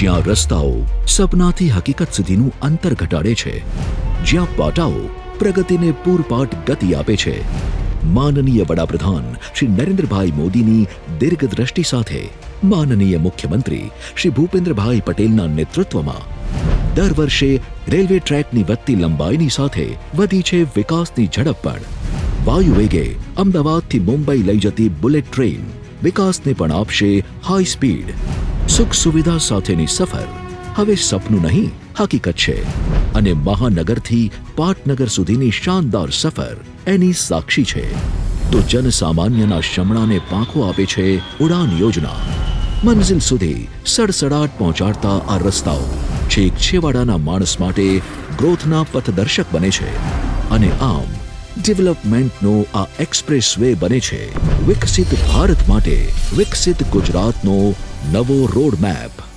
જ્યાં રસ્તાઓ સપનાથી હકીકત સુધીનું અંતર ઘટાડે છે, જ્યાં પાટાઓ પ્રગતિને પૂરપાટ ગતિ આપે છે. માનનીય વડાપ્રધાન શ્રી નરેન્દ્રભાઈ મોદીની દીર્ઘદ્રષ્ટિ સાથે માનનીય મુખ્યમંત્રી શ્રી ભૂપેન્દ્રભાઈ પટેલના નેતૃત્વમાં દર વર્ષે રેલવે ટ્રેકની વધતી લંબાઈની સાથે વધી છે વિકાસની ઝડપ પણ. વાયુ વેગે અમદાવાદથી મુંબઈ લઈ જતી બુલેટ ટ્રેન વિકાસને પણ આપશે હાઈ સ્પીડ. સુખ સુવિધા સાથેની સફર હવે સપનું નહીં, હકીકત છે. અને મહાનગરથી પાટનગર સુધીની શાનદાર સફર એની સાક્ષી છે. તો જનસામાન્યના શમણાને પાંખો આપે છે ઉડાન યોજના. મંઝિલ સુધી સડસડાટ પહોંચાડતા આ રસ્તાઓ છેક છેવાડાના માણસ માટે ગ્રોથના પથદર્શક બને છે. અને આમ ડેવલપમેન્ટનો આ એક્સપ્રેસ વે બને છે. વિકસિત ભારત માટે વિકસિત ગુજરાતનો નવો રોડ મેપ